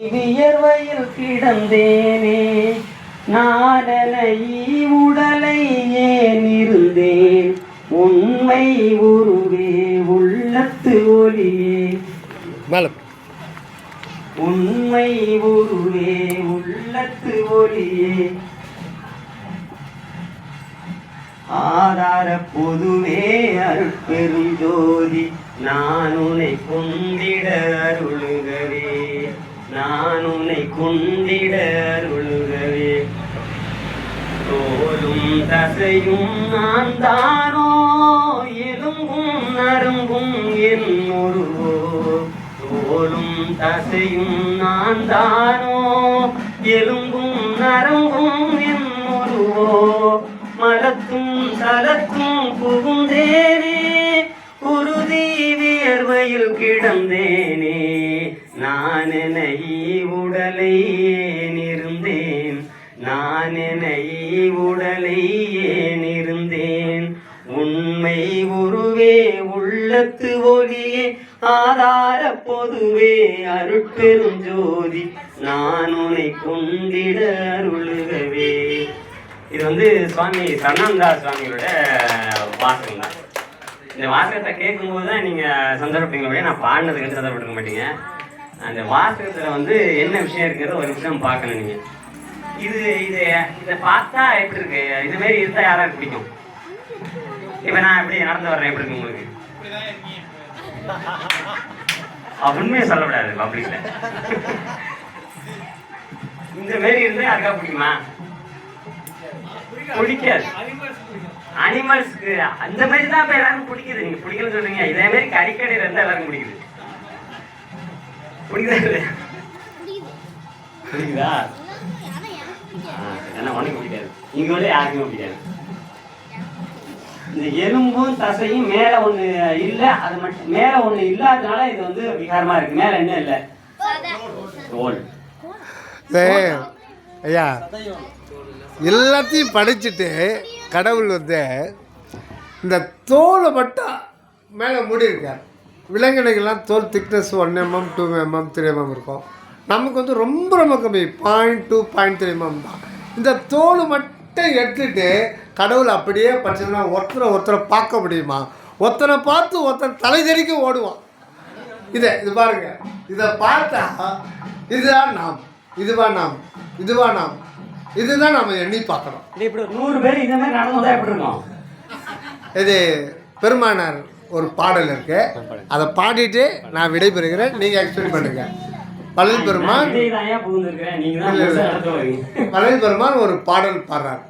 வியர்வையில் கிடந்தேனே. நாடன உடலை ஏன் இருந்தேன்? உண்மை உருவே உள்ளத்து ஒளியே. உண்மை உருவே உள்ளத்து ஒளியே. ஆதார பொதுவே அருட்பெரும் ஜோதி நான் உன்னை கொண்டிட அருளுகவே நான் உன்னை கொண்டிட அருளுகவே. தோலும் தசையும் நான் தானோ எலும்பும் நரம்பும் என் ஒருவோ தோலும் தசையும் நான் தானோ எலும்பும் நரம்பும் என் ஒருவோ மலத்தும் தலத்தும் புகுந்தேனே உறுதி வியர்வையில் கிடந்தேனே. நான் உடலை ஏனிருந்தேன். நானென நான் உடலை ஏனிருந்தேன். உண்மை உருவே உள்ளத்து ஒளியே ஆதார பொதுவே அருட்பெரும் ஜோதி. நான் உனை கொண்டிட அருளுகவே. இது வந்து சுவாமி சரணந்தா சுவாமியோட வாசகம் தான் இந்த வாசகத்தை கேட்கும்போது தான் நீங்கள் சந்தோஷப்படுங்க நான் பாடினதுக்கு சந்தர்ப்பப்பட்டுக்க மாட்டீங்க. அந்த வாசகத்தில் வந்து என்ன விஷயம் இருக்கிறத ஒரு விஷயம் பார்க்கணும் நீங்கள் இது இது இதை பார்த்தா எப்படி இருக்கு? இது இருந்தால் யாராவது பிடிக்கும்? இப்போ நான் எப்படி நடந்து வர்றேன்? எப்படி இருக்கு உங்களுக்கு? அஹ் உண்மையை சொல்லக்கூடாது பப்ளிக்ல இந்த மாரி இருந்தா யாருக்கா பிடிக்குமா? பிடிக்காது. அனிமல்ஸ்க்கு அந்த மாதிரி தான் இப்ப எல்லாருக்கும் பிடிக்குது. நீங்க பிடிக்கலன்னு சொல்றீங்க. இதே மாதிரி கறிக்கடையில இருந்தா எல்லாருக்கும் பிடிக்குது. பிடிக்குதா? பிடிக்குதா ஆ, ஏன்னா உனக்கு பிடிக்காது இங்க வந்து யாருக்குமே பிடிக்காது இந்த எலும்பும் தசையும் மேல ஒண்ணு இல்ல அது மட்டும் மேல ஒண்ணு இல்லாதனால இது வந்து விகாரமா இருக்கு. மேல என்ன இல்ல? தோல். ஐயா எல்லாத்தையும் படிச்சுட்டு கடவுள் வந்து இந்த தோலை மட்டும் மேலே மூடி இருக்கார் விலங்கினைகள்லாம் தோல் thickness one mm two mm three mm இருக்கும். நமக்கு வந்து ரொம்ப ரொம்ப கம்மி. Point two point three mm தான். இந்த தோல் மட்டும் எடுத்துட்டு கடவுள் அப்படியே படிச்சதுன்னா ஒருத்தரை ஒருத்தரை பார்க்க முடியுமா? ஒருத்தனை பார்த்து ஒருத்தன் தலை தெறிக்க ஓடுவான். இதை இது பாருங்க. இதை பார்த்தா இதுதான் நாம். இதுவா நாம். இதுவா நாம். இதுதான் நம்ம எண்ணி பார்க்கணும். இது இப்படி ஒரு நூறு பேர் இந்த மாதிரி நடந்து வந்தா எப்படி இருக்கும்? இது பெருமானார் ஒரு பாடல் இருக்கு. அதை பாடிட்டு நான் விடைபெறுகிறேன். நீங்கள் எக்ஸ்பிளைன் பண்ணுங்க. பழல் பெருமான் பழல் பெருமான் ஒரு பாடல் பாடுறார்.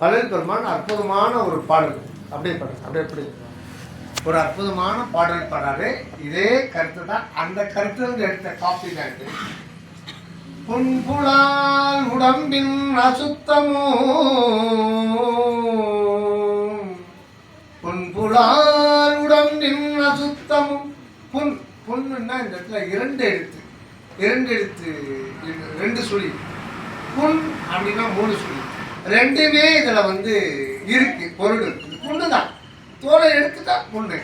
பழல் பெருமான் அற்புதமான ஒரு பாடல். அப்படியே பாடுறார் அப்படியே அப்படி ஒரு அற்புதமான பாடல் பாடுறாரு. இதே கருத்து தான் அந்த இருந்து எடுத்த காப்பி தான் இது. புன்புலால் உடம்பின் அசுத்தமோ? புன்புலால் உடம்பின் அசுத்தமும் புண் புண்ணுன்னா இந்த இடத்துல இரண்டு எழுத்து. இரண்டு எழுத்து ரெண்டு சுழி. புண் அப்படின்னா மூணு சுழி. ரெண்டுமே இதில் வந்து இருக்கு பொருள் இருக்குது. புண்ணு தான் தோலை எடுத்துட்டா புண்ணு.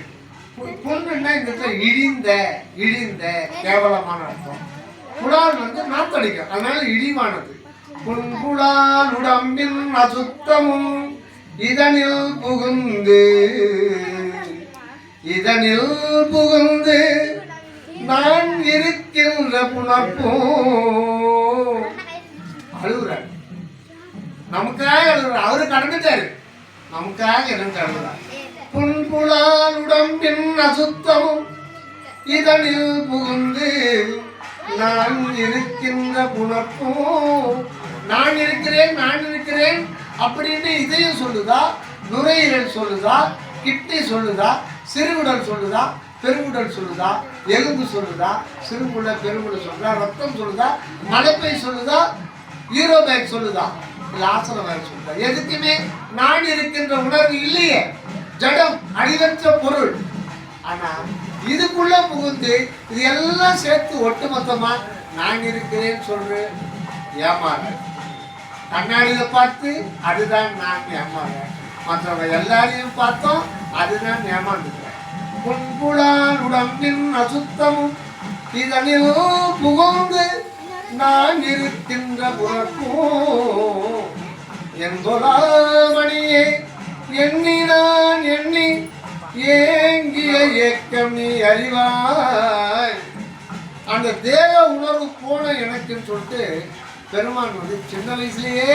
புண்ணுன்னா இந்த இடத்துல இழிந்த இழிந்த கேவலமான அர்த்தம். புலால் வந்து நாத்தடிக்கும். அதனால இழிவானது. புண்புலால் உடம்பின் அசுத்தமும் இதனில் புகுந்து இதனில் புகுந்து நான் இருக்கின்ற புணர்ப்பும் அழுகுற நமக்காக அழுகுறார். அவரு கடந்துட்டாரு. நமக்காக இருந்து அழுகுறார் புண்புலால் உடம்பின் அசுத்தமும் இதனில் புகுந்து இருக்கின்ற புணர்ப்பும் நான் இருக்கிறேன் நான் இருக்கிறேன் அப்படின்னு இதையும் சொல்லுதா? நுரையீரல் சொல்லுதா? கிட்னி சொல்லுதா? சிறுகுடல் சொல்லுதா? பெருங்குடல் சொல்லுதா? எலும்பு சொல்லுதா? சிறுகுடல பெருங்குடல் சொல்லுதா? ரத்தம் சொல்லுதா? மலைப்பை சொல்லுதா? யூரோபேக் சொல்லுதா? இல்ல பேக் சொல்லுதா? எதுக்குமே நான் இருக்கின்ற உணர்வு இல்லையே. ஜடம் அழிவற்ற பொருள். ஆனால் இதுக்குள்ள புகுந்து இது எல்லாம் சேர்த்து ஒட்டுமொத்தமாக நான் இருக்கிறேன்னு சொல்றேன் ஏமாறு. கண்ணாடியில பார்த்து அதுதான் நான் ஏமாறேன் மற்றவங்க எல்லாரையும் பார்த்தோம் அதுதான் ஏமாந்துக்கிறேன் புன்புலான் உடம்பின் அசுத்தமும் இதனில் புகுந்து நான் இருக்கின்ற புறக்கும் என்பொலாமணியே எண்ணி நான் எண்ணி ஏங்கிய இயக்கம் நீ அறிவாய். அந்த தேக உணர்வு போன எனக்குன்னு சொல்லிட்டு பெருமான் வந்து சின்ன வயசுலயே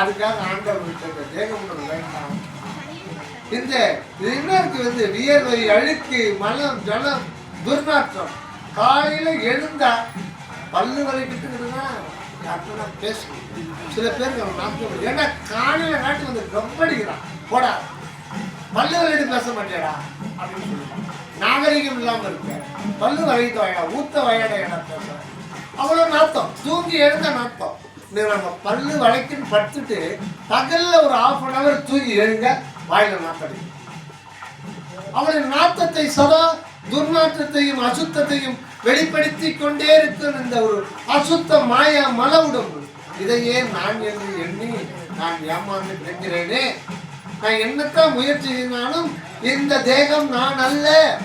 அதுக்காக ஆண்டவர் விட்டு அந்த தேக உணர்வு வேண்டாம். இந்த இது வந்து வியர்வை அழுக்கு மலம் ஜலம் துர்நாற்றம் காலையில எழுந்தா பல்லு வலிக்கிட்டுன்னா யார்கிட்ட பேசணும் சில பேருக்கு அவன் நாட்கள் ஏன்னா காலையில நாட்டு வந்து கம்படிக்கிறான். போடா பல்லு வலிட்டு பேச மாட்டேடா அப்படின்னு சொல்லுவான். நாகரிகம் இல்லாமல் இருக்க. பல்லு வலிட்டு வாயடா ஊத்த வாயடா என்ன பேச அவ்வளோ நாத்தம். தூங்கி எழுந்த நாத்தம். நீ நம்ம பல்லு வளைக்குன்னு படுத்துட்டு பகல்ல ஒரு ஆஃப் அன் ஹவர் தூங்கி எழுங்க வாயில நாத்தடி அவளுடைய நாத்தத்தை சதா துர்நாற்றத்தையும் அசுத்தத்தையும் வெளிப்படுத்தி கொண்டே இருக்கிற இந்த ஒரு அசுத்த மாயா மல உடம்பு. இதையே நான் என்று எண்ணி நான் ஏமாந்து நினைக்கிறேனே நான் என்னத்தான் முயற்சி செய்தாலும் இந்த தேகம் நான் அல்ல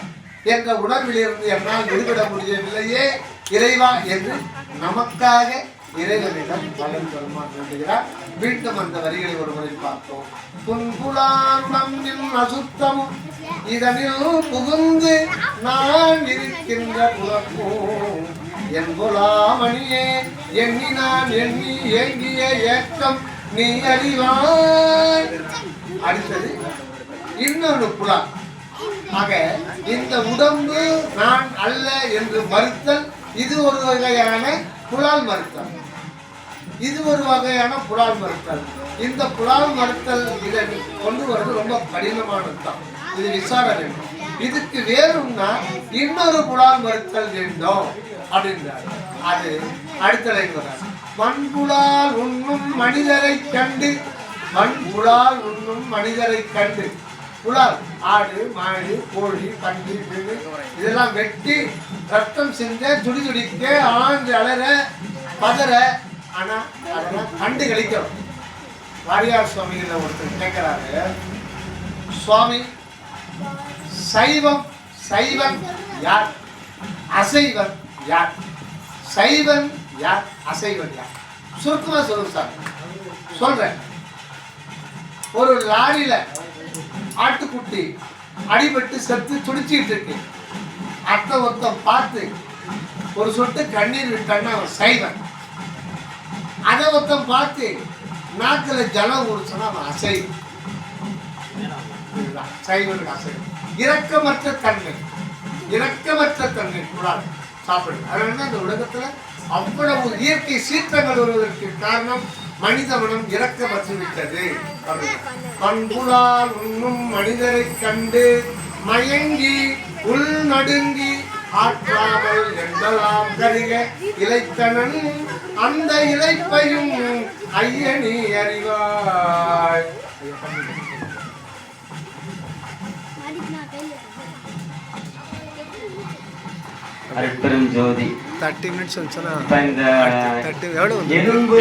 என்ற உணர்விலிருந்து என்னால் விடுபட முடியவில்லையே இறைவா என்று நமக்காக இறைவனிடம் பலன் பெருமான் வேண்டுகிறார். மீண்டும் அந்த வரிகளை ஒருவரை பார்த்தோம் புன்புலான் அசுத்தமும் இதனில் புகுந்து நான் இருக்கின்ற புலக்கும் என் புலாமணியே எண்ணி நான் எண்ணி ஏங்கிய ஏக்கம் நீ அறிவாய். அடுத்தது இன்னொரு புலா ஆக இந்த உடம்பு நான் அல்ல என்று மறுத்தல் இது ஒரு வகையான புலால் மறுத்தல். இது ஒரு வகையான புலால் மறுத்தல். இந்த புலால் மறுத்தல் இதை கொண்டு வர்றது ரொம்ப கடினமானது தான். இது விசாரணை வேண்டும். இதுக்கு வேறும்னா இன்னொரு புலால் மறுத்தல் வேண்டும் அப்படின்றார். அது அடுத்த லைன் வர்றார் மண்புலால் உண்ணும் மனிதரை கண்டு மண்புலால் உண்ணும் மனிதரை கண்டு புலால் ஆடு மாடு கோழி பன்றி மீன் இதெல்லாம் வெட்டி ரத்தம் செஞ்ச துடி துடிக்க ஆண்டு அலற பதற ஆனா அதெல்லாம் கண்டு கழிக்கிறோம் வாரியார் சுவாமிகளை ஒருத்தர் கேட்கிறாரு சுவாமி சைவம் சைவன் யார்? அசைவன் யார்? சைவன் யார்? அசைவன் யார்? சுருக்கமா சொல்லுங்க சார் சொல்றேன். ஒரு லாரியில ஆட்டுக்குட்டி அடிபட்டு செத்து துடிச்சிட்டு இருக்கு. அத்தை ஒருத்தன் பார்த்து ஒரு சொட்டு கண்ணீர் விட்டான்னா அவன் சைவன். அதை ஒருத்தன் பார்த்து நாக்கில் ஜலம் ஊடுச்சுன்னா அவன் அசைவன். சைவனுக்கு அசைவம். இரக்கமற்ற தன்மை. இரக்கமற்ற தன்மை. கூடாது சாப்பிடுங்க. அதனால இந்த உலகத்துல அவ்வளவு இயற்கை சீற்றங்கள் வருவதற்கு காரணம் மனித மனம் இரக்கமற்று விட்டது பண்புலால் உண்ணும் மனிதரை கண்டு மயங்கி உள் நடுங்கி ஆற்றாமல் எந்தலாம் கருக இலைத்தனன் அந்த இலைப்பையும் ஐயனி அறிவாய். அருட்பெரும் ஜோதி. தேர்ட்டி மினிட்ஸ் வந்துச்சுன்னா இந்த தேர்ட்டி எவ்வளோ எலும்பு.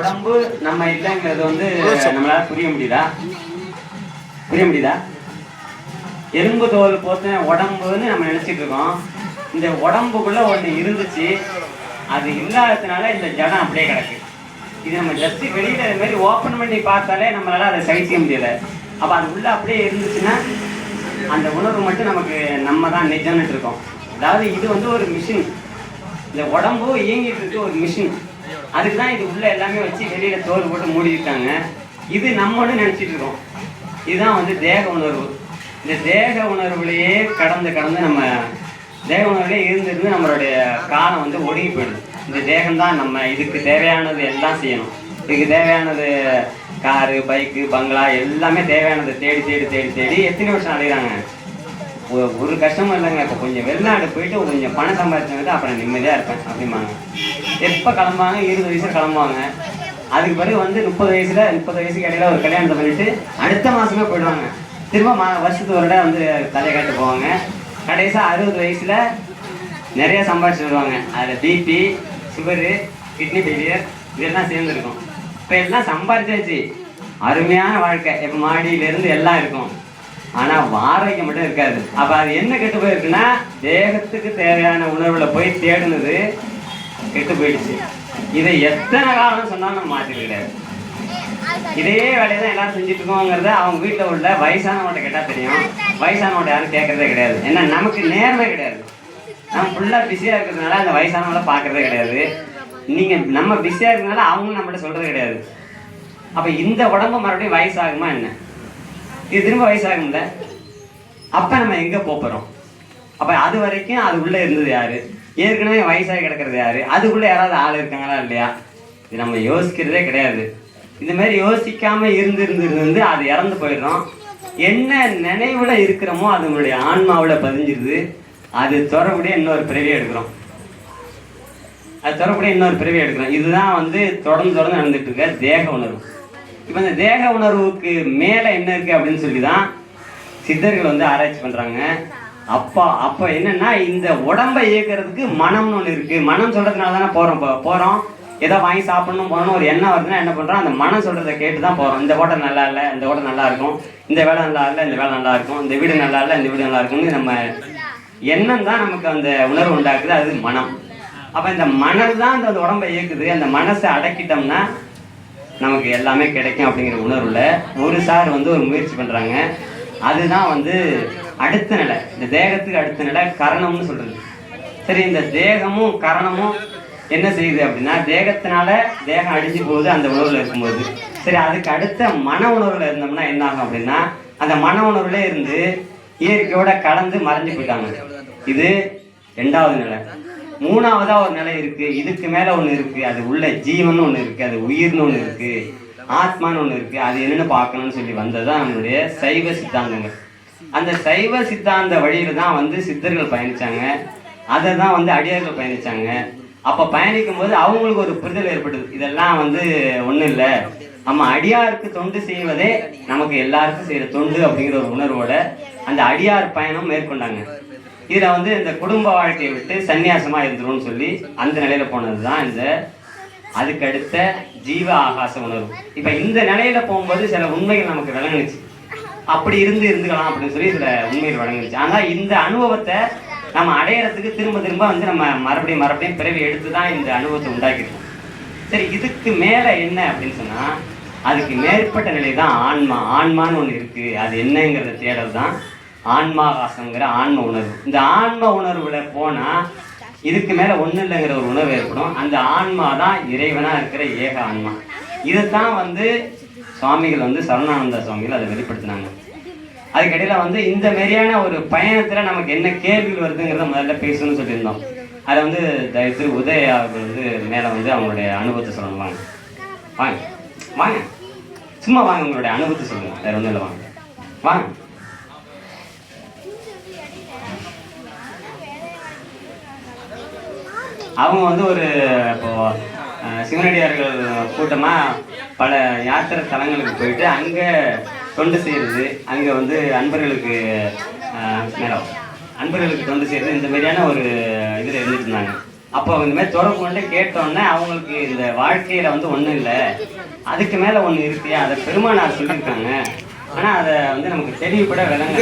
உடம்பு நம்ம இல்லைங்கிறது வந்து. நம்மளால புரிய முடியுதா? புரிய முடியுதா? எலும்பு தோல் போத்த உடம்புன்னு நம்ம நினைச்சிட்டு இருக்கோம். இந்த உடம்புக்குள்ள ஒண்ணு இருந்துச்சு. அது இல்லாததுனால இந்த ஜடம் அப்படியே கிடக்கு. இது நம்ம ஜஸ்ட் வெளியில இது மாதிரி ஓப்பன் பண்ணி பார்த்தாலே நம்மளால அதை செய்ய முடியல. அப்ப அது உள்ள அப்படியே இருந்துச்சுன்னா அந்த உணர்வு மட்டும் நமக்கு நம்ம தான் நிஜம்னு இருக்கோம். அதாவது இது வந்து ஒரு மிஷின் இந்த உடம்பு இயங்கிட்டு இருக்க ஒரு மிஷின் அதுக்கு தான் இது உள்ள எல்லாமே வச்சு வெளியில தோல் போட்டு மூடி இருக்காங்க இது நம்மளும் நினைச்சிட்டு இருக்கோம். இதுதான் வந்து தேக உணர்வு. இந்த தேக உணர்வுலேயே கடந்து கடந்து நம்ம தேக உணர்வுலேயே இருந்திருந்து நம்மளுடைய காலம் வந்து ஒடுங்கி போயிடுது. இந்த தேகம்தான் நம்ம இதுக்கு தேவையானது எல்லாம் செய்யணும். இதுக்கு தேவையானது காரு பைக்கு பங்களா எல்லாமே தேவையானது தேடி தேடி தேடி தேடி எத்தனை வருஷம் அடைகிறாங்க ஒரு கஷ்டமும் இல்லைங்க. இப்போ கொஞ்சம் வெளிநாடு போயிட்டு கொஞ்சம் பணம் சம்பாதிச்சாங்க அப்புறம் நிம்மதியாக இருப்பேன். அப்படிம்பாங்க. எப்போ கிளம்புவாங்க? இருபது வயசில் கிளம்புவாங்க. அதுக்கு பிறகு வந்து முப்பது வயசில் முப்பது வயசுக்கு இடையில ஒரு கல்யாணத்தை பண்ணிட்டு அடுத்த மாதமே போயிடுவாங்க. திரும்ப மா வருஷத்துக்கு ஒரு இடம் வந்து தலையை காட்டு போவாங்க. கடைசியாக அறுபது வயசில் நிறைய சம்பாதிச்சு வருவாங்க. அதில் பிபி சுகரு கிட்னி ஃபெயிலியர் இதெல்லாம் சேர்ந்துருக்கும். இப்போ எல்லாம் சம்பாதிச்சாச்சு அருமையான வாழ்க்கை. இப்போ மாடியிலேருந்து எல்லாம் இருக்கும். ஆனா ஆரோக்கியம் மட்டும் இருக்காது. அப்ப அது என்ன கெட்டு போயிருக்குன்னா தேகத்துக்கு தேவையான உணர்வுல போய் தேடுனது கெட்டு போயிடுச்சு. இதை எத்தனை காலம் சொன்னாலும் நம்ம மாத்திர கிடையாது இதே வேலையை தான் எல்லாரும் செஞ்சுட்டு இருக்கோங்கிறத அவங்க வீட்டில் உள்ள வயசானவங்கள்ட்ட கேட்டால் தெரியும். வயசானவங்கள்ட்ட யாரும் கேட்கறதே கிடையாது. ஏன்னா நமக்கு நேரமே கிடையாது. நம்ம ஃபுல்லாக பிஸியாக இருக்கிறதுனால அந்த வயசானவங்கள பார்க்கறதே கிடையாது. நீங்கள் நம்ம பிஸியாக இருக்கிறதுனால அவங்களும் நம்மகிட்ட சொல்கிறது கிடையாது. அப்போ இந்த உடம்பு மறுபடியும் வயசாகுமா என்ன? இது திரும்ப வயசாகும்ல அப்போ நம்ம எங்கே போகிறோம் அப்போ அது வரைக்கும் அது உள்ளே இருந்தது யாரு? ஏற்கனவே வயசாகி கிடக்கிறது யாரு? அதுக்குள்ளே யாராவது ஆள் இருக்காங்களா இல்லையா? இது நம்ம யோசிக்கிறதே கிடையாது. இந்த மாதிரி யோசிக்காம இருந்து இருந்து அது இறந்து போயிடும் என்ன நினைவுல இருக்கிறோமோ அது உங்களுடைய ஆன்மாவில் பதிஞ்சிருது. அது தொடர்புடைய இன்னொரு பிறவியை எடுக்கிறோம். அது தொடர்புடைய இன்னொரு பிறவியை எடுக்கிறோம். இதுதான் வந்து தொடர்ந்து தொடர்ந்து நடந்துட்டு இருக்க தேக உணர்வு. இப்போ இந்த தேக உணர்வுக்கு மேலே என்ன இருக்கு அப்படின்னு சொல்லி தான் சித்தர்கள் வந்து ஆராய்ச்சி பண்ணுறாங்க அப்பா அப்போ என்னென்னா இந்த உடம்பை இயக்குறதுக்கு மனம்னு ஒன்று இருக்குது மனம் சொல்கிறதுனால தானே போகிறோம் இப்போ போகிறோம் ஏதோ வாங்கி சாப்பிடணும் போகணும் ஒரு எண்ணம் வருதுன்னா என்ன பண்ணுறோம் அந்த மனம் சொல்கிறத கேட்டு தான் போகிறோம் இந்த ஹோட்டல் நல்லா இல்லை இந்த ஹோட்டல் நல்லா இருக்கும். இந்த வேலை நல்லா இல்லை இந்த வேலை நல்லா இருக்கும். இந்த வீடு நல்லா இல்லை இந்த வீடு நல்லா இருக்கும்னு நம்ம எண்ணம் தான் நமக்கு அந்த உணர்வு உண்டாக்குது. அது மனம். அப்போ இந்த மணல் தான் அந்த உடம்பை இயக்குது. அந்த மனசை அடக்கிட்டோம்னா நமக்கு எல்லாமே கிடைக்கும் அப்படிங்கிற உணர்வுல ஒரு சார் வந்து ஒரு முயற்சி பண்றாங்க. அதுதான் வந்து அடுத்த நிலை. இந்த தேகத்துக்கு அடுத்த நிலை கரணம்னு சொல்றது. சரி இந்த தேகமும் கரணமும் என்ன செய்யுது அப்படின்னா தேகத்தினால தேகம் அடிஞ்சு போகுது அந்த உணர்வுல இருக்கும்போது. சரி அதுக்கு அடுத்த மன உணர்வில் இருந்தோம்னா என்ன ஆகும் அப்படின்னா அந்த மன உணர்வுல இருந்து இயற்கையோட கலந்து மறைஞ்சு போயிட்டாங்க. இது ரெண்டாவது நிலை. மூணாவதா ஒரு நிலை இருக்கு இதுக்கு மேல ஒண்ணு இருக்கு அது உள்ள ஜீவன் ஒண்ணு இருக்கு அது உயிர்னு ஒண்ணு இருக்கு ஆத்மான்னு ஒண்ணு இருக்கு அது என்னன்னு பார்க்கணும்னு சொல்லி வந்ததுதான் நம்மளுடைய சைவ சித்தாந்தங்கள். அந்த சைவ சித்தாந்த வழியில தான் வந்து சித்தர்கள் பயணிச்சாங்க. அதை தான் வந்து அடியார்கள் பயணிச்சாங்க. அப்போ பயணிக்கும் போது அவங்களுக்கு ஒரு புரிதல் ஏற்படுது இதெல்லாம் வந்து ஒன்றும் இல்லை. நம்ம அடியாருக்கு தொண்டு செய்வதே நமக்கு எல்லாருக்கும் செய்கிற தொண்டு அப்படிங்கிற ஒரு உணர்வோட அந்த அடியார் பயணம் மேற்கொண்டாங்க. இதில் வந்து இந்த குடும்ப வாழ்க்கையை விட்டு சன்னியாசமாக இருந்துரும்னு சொல்லி அந்த நிலையில் போனது தான் இந்த அதுக்கு அடுத்த ஜீவ ஆகாச உணர்வு. இப்போ இந்த நிலையில போகும்போது சில உண்மைகள் நமக்கு விளங்குச்சு. அப்படி இருந்து இருந்துக்கலாம் அப்படின்னு சொல்லி சில உண்மைகள் விளங்குச்சு. ஆனால் இந்த அனுபவத்தை நம்ம அடையறதுக்கு திரும்ப திரும்ப வந்து நம்ம மறுபடியும் மறுபடியும் பிறவி எடுத்து தான் இந்த அனுபவத்தை உண்டாக்கிருக்கோம். சரி இதுக்கு மேலே என்ன அப்படின்னு சொன்னால் அதுக்கு மேற்பட்ட நிலை தான் ஆன்மா. ஆன்மான்னு ஒன்று இருக்குது அது என்னங்கிறத தேடல் தான் ஆன்மாவாசங்கிற ஆன்ம உணர்வு. இந்த ஆன்ம உணர்வுல போனா இதுக்கு மேல ஒன்றும் இல்லைங்கிற ஒரு உணர்வு ஏற்படும். அந்த ஆன்மா தான் இறைவனா இருக்கிற ஏக ஆன்மா. இதுதான் வந்து சுவாமிகள் வந்து சரணானந்த சுவாமிகள் அதை வெளிப்படுத்தினாங்க. அதுக்கடையில் வந்து இந்த மாதிரியான ஒரு பயணத்தில் நமக்கு என்ன கேள்விகள் வருதுங்கிறத முதல்ல பேசணும்னு சொல்லியிருந்தோம். அதை வந்து தயவுசெய்து உதய அவர்கள் வந்து மேலே வந்து அவங்களுடைய அனுபவத்தை சொல்லணும். வாங்க. வாங்க. வாங்க. சும்மா வாங்க உங்களுடைய அனுபவத்தை சொல்லுங்க. வேற ஒன்றும் இல்லை வாங்க. வாங்க. அவங்க வந்து ஒரு இப்போ சிவனடியார்கள் கூட்டமாக பல யாத்திரை தலங்களுக்கு போயிட்டு அங்கே தொண்டு செய்கிறது அங்கே வந்து அன்பர்களுக்கு அஹ், மேடம் அன்பர்களுக்கு தொண்டு செய்கிறது இந்த மாதிரியான ஒரு இதில் இருந்துட்டு இருந்தாங்க. அப்போ இந்த மாதிரி தொடர்பு கொண்டு கேட்டோன்னே அவங்களுக்கு இந்த வாழ்க்கையில் வந்து ஒன்றும் இல்லை. அதுக்கு மேலே ஒன்று இருக்கு அதை பெருமானார் சொல்லியிருக்காங்க. ஆனால் அதை வந்து நமக்கு தெளிவுபட விளங்க